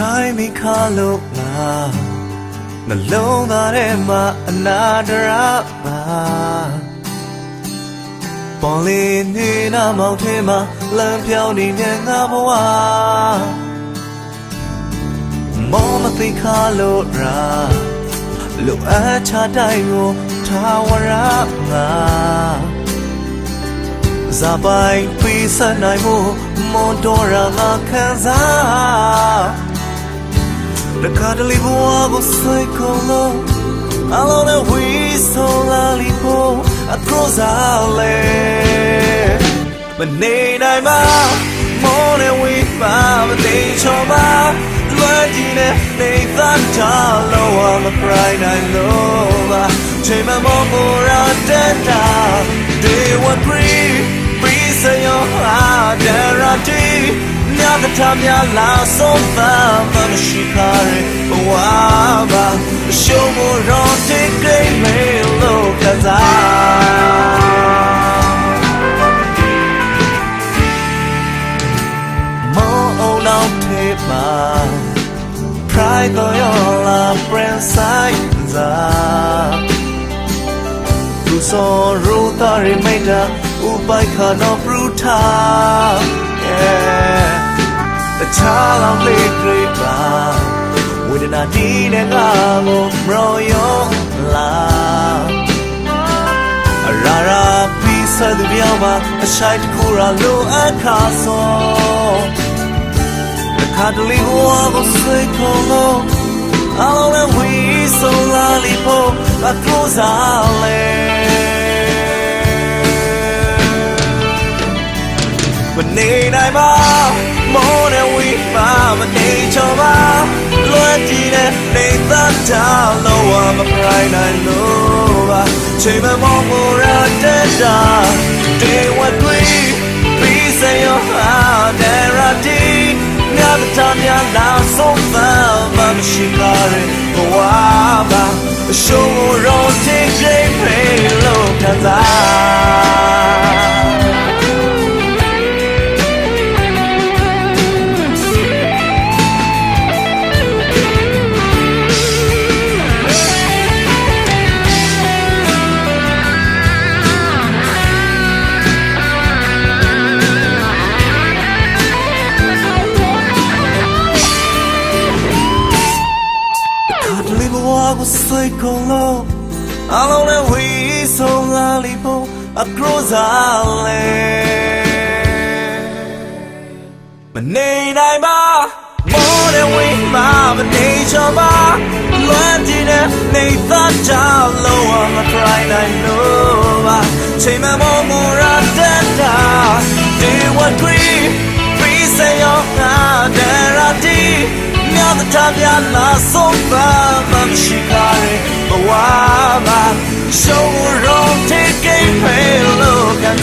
ချိုင်းမိခါလို့ငါနှလုံးသားထဲမှာအနာတရပါပေါ်လင်းနေနာမောင်ထဲမှာလမ်းပြောင်းနေတဲ့ငါဘဝမောမသိခါလို့ရာလိုအပ်ချတိုင်းကိုထာဝရငါဇာပိုင်ပြီးစနိုင်ဖို့မွန်တော်ရာငါခံစား တခါတလေဘဝကိုစိတ်ကုန်လို့အလုံးနဲ့ဝီဆိုလာလီဖို့အခုစားလေမနေနိုင်ပါမောနဲ့ဝီပါမသိချောပါလွယ်ကြည့်နေနေသတ်ချလို့ဝမပရိုင်းနိုင်လို့ပါချိန်မမောကိုရတဲ့တာ They were free free say your heart there are deep မြတ်တာမြတ်လာဆုံးပါမရှိခါ Pride of your love brand size သူစောရူတာရမိတ်တာဥပိုက်ခါတော့ brutal yeah တခြားလောင်လေးတွေပါဝေဒနာဒီနဲ့ငါကိုမရောယော လာအရာရာပြီးဆက်သူပြောင်းမှာအရှိုက်တစ်ခုရာလိုအပ်ခါဆုံးတစ်ခါတလေဘဝကိုစိတ်ကုန်လို့အလုံးနဲ့ဝီဆိုလာလီဖို့အကူစားလေမနေနိုင်ပါမောနဲ့ဝီပါ မပရိုင်းနိုင်လို့ပါချိန်မမောကိုရတဲ့တာ Day what we be say your heart there are deep မြတ်တာမြတ်လာဆုံးပါမရှိကားရဘဝပါအရှုံးရောတဲ့ လေးဘဝကိုစိတ်ကုန်လို့အလုံးနဲ့ဝီဆုံးလာလီဖို့အကရောစားလေမနေနိုင်ပါမော်နဲ့ဝီမှာမနေချောပါလွမ်းကြည့်တဲ့နေသားချလို့ဝမ try နိုင်လို့ပါချိန်မမောမရတဲ့တာ They were free free say your the caveat na sofa mam shikare bawa ba show ro take a pale look at